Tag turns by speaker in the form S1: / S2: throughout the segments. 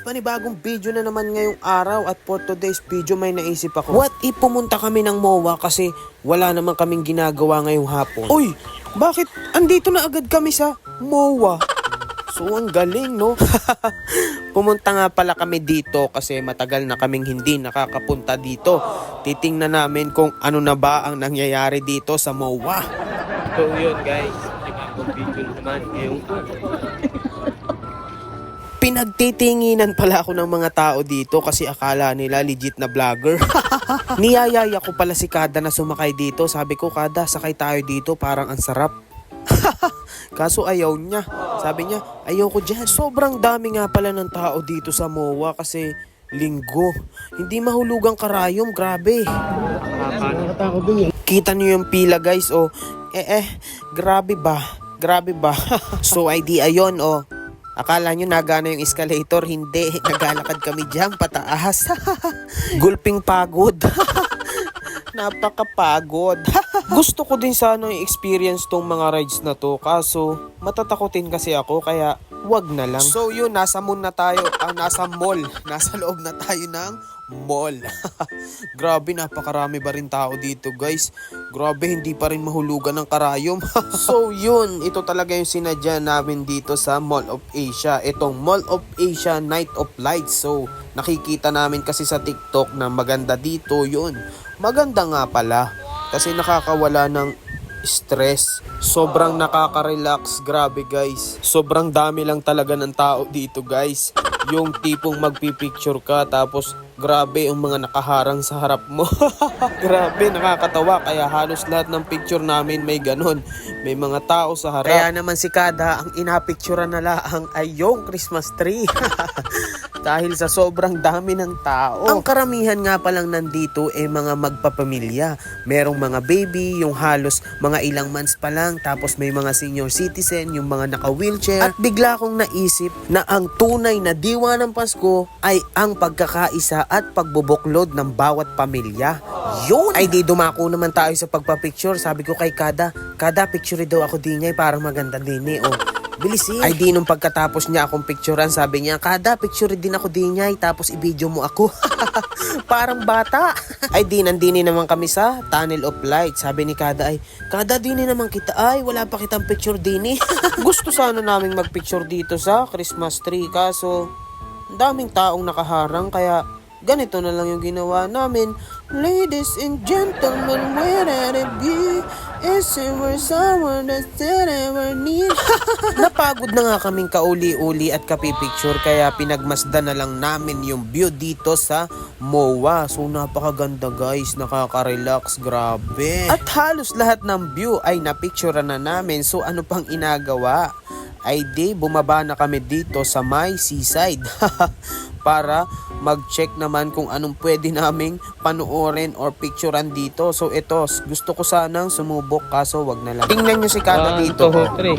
S1: panibagong video na naman ngayong araw at for today's video may naisip ako. What if pumunta kami ng MOA kasi wala naman kaming ginagawa ngayong hapon? Uy, bakit andito na agad kami sa MOA? So ang galing no? Pumunta nga pala kami dito kasi matagal na kaming hindi nakakapunta dito. Titingnan namin kung ano na ba ang nangyayari dito sa MOA.
S2: So yun guys, nagkakong video na naman ngayong
S1: Pinagtitinginan pala ako ng mga tao dito kasi akala nila legit na vlogger. Niyayaya ko pala si Kada na sumakay dito. Sabi ko, Kada, sakay tayo dito. Parang ang sarap. Kaso ayaw niya. Sabi niya, ayaw ko dyan. Sobrang dami nga pala ng tao dito sa MOA kasi linggo. Hindi mahulugang karayom. Grabe. Kita niyo yung pila guys. Oh, eh eh, grabe ba? Grabe ba? so ID ayon oh. Akala nyo nagana yung escalator? Hindi. Naglalakad kami dyan pataas. Gulping pagod. Napakapagod. Gusto ko din sana i-experience tong mga rides na to. Kaso, matatakotin kasi ako kaya wag na lang. So yun, nasa moon na tayo. Ah, nasa mall. Nasa loob na tayo ng mall. Grabe, napakarami ba rin tao dito guys. Grabe, hindi pa rin mahulugan ng karayom. so yun, ito talaga yung sinadya namin dito sa Mall of Asia. Itong Mall of Asia Night of Lights. So, nakikita namin kasi sa TikTok na maganda dito yun. Maganda nga pala. Kasi nakakawala ng stress. Sobrang nakaka-relax. Grabe guys. Sobrang dami lang talaga ng tao dito guys. Yung tipong magpipicture ka tapos grabe yung mga nakaharang sa harap mo. grabe, nakakatawa. Kaya halos lahat ng picture namin may ganon. May mga tao sa harap. Kaya naman si Kada, ang inapicturean na lang ay yung Christmas tree. Dahil sa sobrang dami ng tao. Ang karamihan nga palang nandito ay mga magpapamilya. Merong mga baby, yung halos mga ilang months pa lang. Tapos may mga senior citizen, yung mga naka-wheelchair. At bigla kong naisip na ang tunay na diwa ng Pasko ay ang pagkakaisa at pagbubuklod ng bawat pamilya. Yun! Ay di dumako naman tayo sa pagpapicture. Sabi ko kay Kada, Kada picture daw ako di niya, parang maganda din eh. Oh. Bilisin. Ay di nung pagkatapos niya akong picturean, sabi niya, Kada, picture din ako din niya, tapos i-video mo ako. Parang bata. ay di, nandini naman kami sa Tunnel of Light. Sabi ni Kada ay, Kada, dini naman kita. Ay, wala pa kitang picture dini. Gusto sana naming magpicture dito sa Christmas tree, kaso daming taong nakaharang, kaya ganito na lang yung ginawa namin. Ladies and gentlemen, where it be? Is there someone that said ever need? Napagod na nga kaming kauli-uli at kapipicture kaya pinagmasdan na lang namin yung view dito sa MOA. So napakaganda guys, nakaka-relax, grabe. At halos lahat ng view ay napicture na namin. So ano pang inagawa? Ay di, bumaba na kami dito sa my seaside. para mag-check naman kung anong pwede naming panoorin or picturean dito. So ito, gusto ko sanang sumubok kaso wag na lang. Tingnan nyo si Kada
S2: One,
S1: dito.
S2: two, three.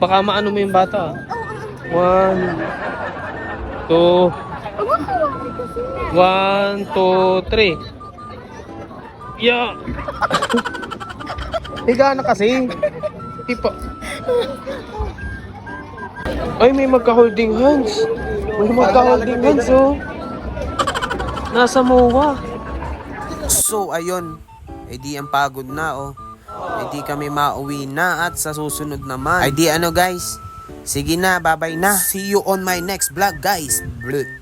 S2: Baka maano mo yung bata. One, two, one, two, three. Yeah. Higa na kasi. Tipo. Ay, may magka-holding hands. May magka-holding hands, oh. Nasa MOA.
S1: So ayun, eh di ang pagod na oh. Eh di kami mauwi na at sa susunod naman. Ay di ano guys, sige na, bye-bye na. See you on my next vlog guys. Bleh.